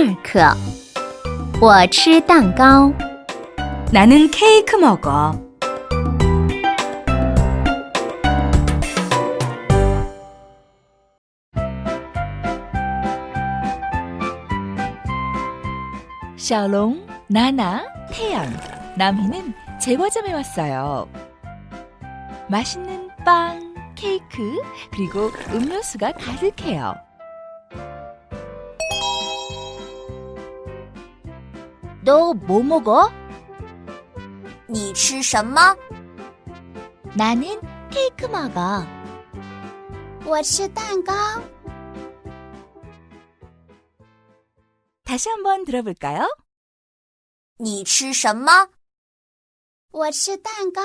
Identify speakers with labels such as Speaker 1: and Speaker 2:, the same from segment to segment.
Speaker 1: 二课，我吃蛋糕。
Speaker 2: 나는 케이크 먹어. 샤롱, 나나, 태양, 남희는 제과점에 왔어요. 맛있는 빵, 케이크, 그리고 음료수가 가득해요.
Speaker 1: 너 뭐 먹어?
Speaker 3: 你吃什么？
Speaker 1: 나는 케이크 먹어.
Speaker 3: 我吃蛋糕。
Speaker 2: 다시 한번 들어볼까요?
Speaker 3: 你吃什么？
Speaker 1: 我吃蛋糕。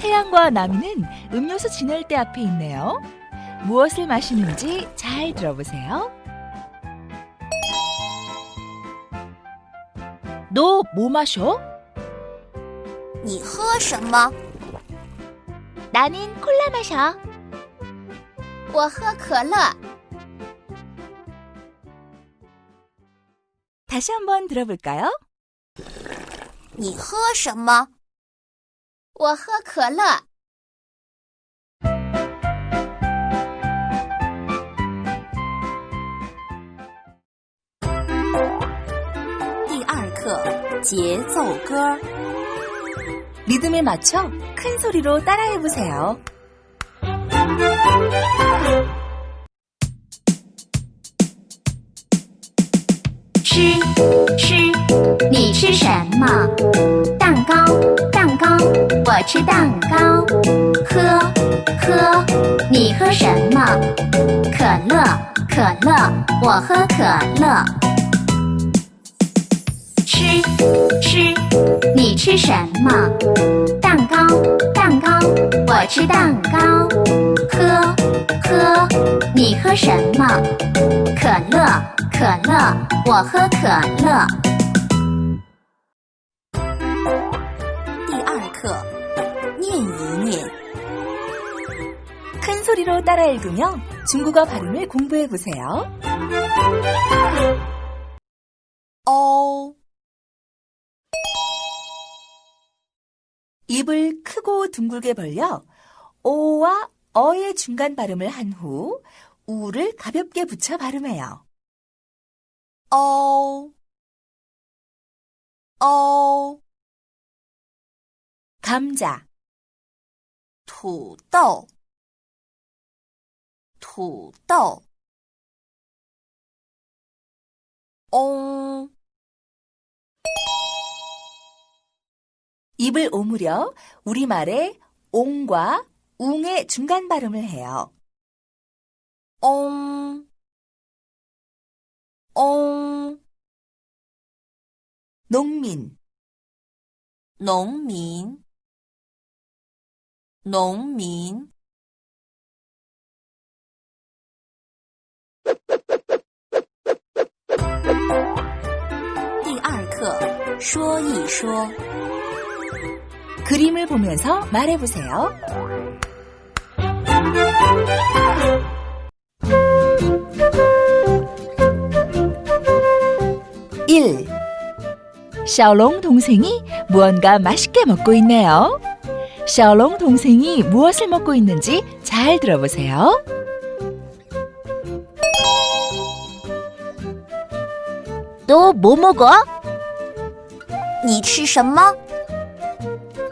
Speaker 2: 태양과 남이는 음료수 진열대 앞에 있네요. 무엇을 마시는지 잘 들어보세요. 너 뭐 마셔?
Speaker 3: 你喝什么？
Speaker 1: 나는 콜라 마셔.
Speaker 3: 我喝可乐。
Speaker 2: 다시 한번 들어볼까요?
Speaker 3: 你喝什么？我喝可乐。 第二课节奏歌。
Speaker 2: 리듬에 맞춰 큰 소리로 따라해 보세요.
Speaker 1: 吃吃，你吃什么？蛋糕蛋糕，我吃蛋糕。喝喝，你喝什么？可乐可乐，我喝可乐。 吃吃，你吃什么？蛋糕蛋糕，我吃蛋糕。喝喝，你喝什么？可乐可乐，我喝可乐。
Speaker 3: 第二课念一念。
Speaker 2: 큰 소리로 따라 읽으며 중국어 발음을 공부해 보세요.
Speaker 3: 哦
Speaker 2: 입을 크고 둥글게 벌려 오와 어의 중간 발음을 한 후 우를 가볍게 붙여 발음해요.
Speaker 3: 哦哦，
Speaker 2: 감자,
Speaker 3: 土豆土豆。嗡
Speaker 2: 입을 오므려 우리말의 옹과 웅의 중간 발음을 해요.
Speaker 3: 嗡嗡，
Speaker 2: 농민,
Speaker 3: 农民农民。第二课说一说。
Speaker 2: 그림을 보면서 말해 보세요. 일 샤오롱 동생이 무언가 맛있게 먹고 있네요. 샤오롱 동생이 무엇을 먹고 있는지 잘 들어보세요.
Speaker 1: 너 뭐 먹어?
Speaker 3: 你吃什么？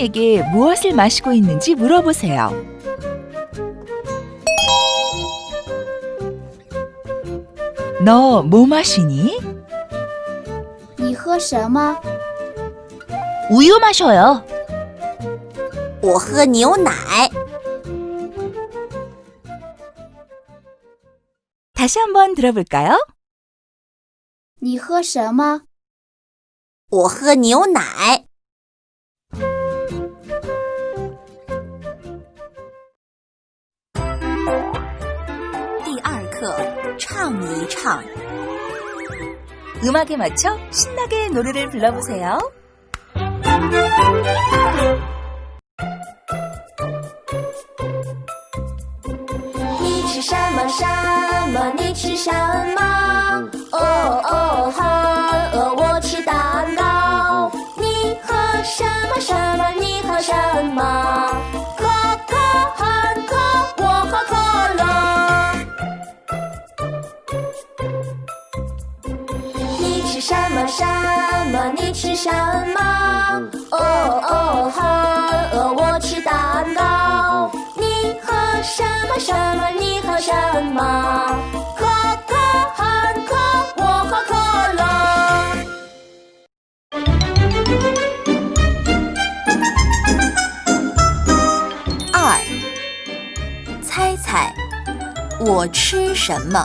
Speaker 2: 고양이에게 무엇을 마시고 있는지 물어보세요. 너 뭐 마시니?
Speaker 1: 우유 마셔요.
Speaker 3: 我喝牛奶.
Speaker 2: 다시 한번 들어볼까요?
Speaker 3: 你喝什么？我喝牛奶。唱一唱。
Speaker 2: 음악에 맞춰 신나게 노래를 불러보세요.
Speaker 3: 什么？你吃什么？哦哦，好饿，我吃蛋糕。你喝什么什么？你喝什么？可可很可，我喝可乐。二，猜猜我吃什么？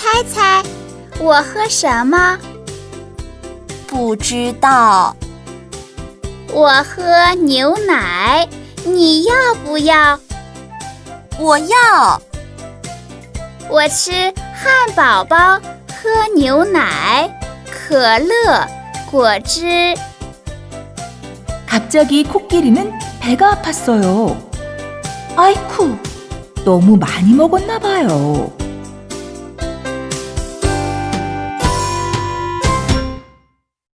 Speaker 4: 猜猜，我喝什么？
Speaker 3: 不知道。
Speaker 4: 我喝牛奶，你要不要？
Speaker 3: 我要。
Speaker 4: 我吃汉堡包，喝牛奶、可乐、果汁。
Speaker 2: 갑자기 코끼리는 배가 아팠어요. 아이쿠, 너무 많이 먹었나 봐요.